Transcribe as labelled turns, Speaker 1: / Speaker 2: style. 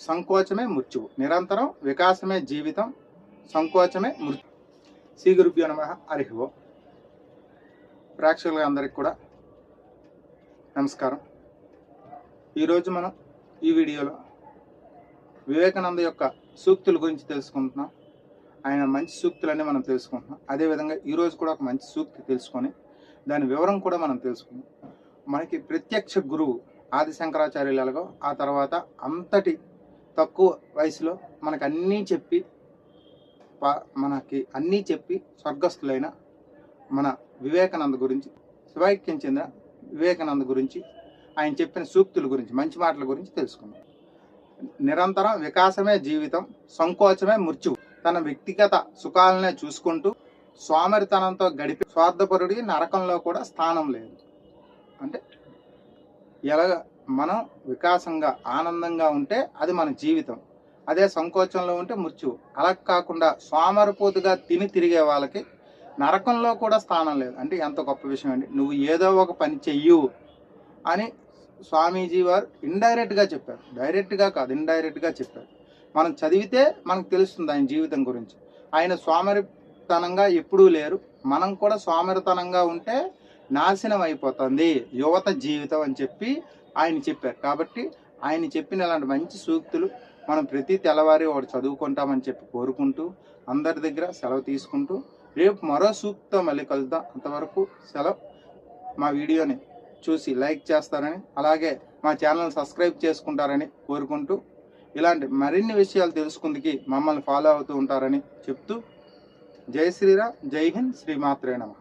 Speaker 1: సంకోచమే మృత్యువు. నిరంతరం వికాసమే జీవితం సంకోచమే మృత్యు. శ్రీ గురుభ్యో నమ. హరిహో ప్రేక్షకులు అందరికి కూడా నమస్కారం. ఈరోజు మనం ఈ వీడియోలో వివేకానంద యొక్క సూక్తుల గురించి తెలుసుకుంటున్నాం. ఆయన మంచి సూక్తులన్నీ మనం తెలుసుకుంటున్నాం. అదేవిధంగా ఈరోజు కూడా ఒక మంచి సూక్తి తెలుసుకొని దాని వివరం కూడా మనం తెలుసుకుందాం. మనకి ప్రత్యక్ష గురువు ఆది శంకరాచార్యులు ఎలాగో ఆ తర్వాత అంతటి తక్కువ వయసులో మనకు అన్నీ చెప్పి మనకి అన్నీ చెప్పి స్వర్గస్థులైన మన వివేకానంద గురించి శివాక్యం చెందిన వివేకానంద గురించి ఆయన చెప్పిన సూక్తుల గురించి మంచి మాటల గురించి తెలుసుకుందాం. నిరంతరం వికాసమే జీవితం సంకోచమే మృత్యువు. తన వ్యక్తిగత సుఖాలనే చూసుకుంటూ స్వామరితనంతో గడిపి స్వార్థపరుడి నరకంలో కూడా స్థానం లేదు. అంటే ఎలాగ మనం వికాసంగా ఆనందంగా ఉంటే అది మన జీవితం. అదే సంకోచంలో ఉంటే మృత్యువు. అలా కాకుండా సోమరిపోతుగా తిని తిరిగే వాళ్ళకి నరకంలో కూడా స్థానం లేదు. అంటే ఎంత గొప్ప విషయం అండి. నువ్వు ఏదో ఒక పని చెయ్యు అని స్వామీజీ వారు ఇండైరెక్ట్గా చెప్పారు. డైరెక్ట్గా కాదు ఇండైరెక్ట్గా చెప్పారు. మనం చదివితే మనకు తెలుస్తుంది ఆయన జీవితం గురించి. ఆయన సోమరితనంగా ఎప్పుడూ లేరు. మనం కూడా సోమరితనంగా ఉంటే నాశనం అయిపోతుంది. యువత జీవితం అని చెప్పి ఆయన చెప్పారు. కాబట్టి ఆయన చెప్పిన అలాంటి మంచి సూక్తులు మనం ప్రతి తెల్లవారి వాడు చదువుకుంటామని చెప్పి కోరుకుంటూ అందరి దగ్గర సెలవు తీసుకుంటూ రేపు మరో సూక్తితో మళ్ళీ కలుద్దాం. అంతవరకు సెలవు. మా వీడియోని చూసి లైక్ చేస్తారని అలాగే మా ఛానల్ సబ్స్క్రైబ్ చేసుకుంటారని కోరుకుంటూ ఇలాంటి మరిన్ని విషయాలు తెలుసుకుందికి మమ్మల్ని ఫాలో అవుతూ ఉంటారని చెప్తూ జై శ్రీరామ్ జై హింద్ శ్రీమాత్రే నమ.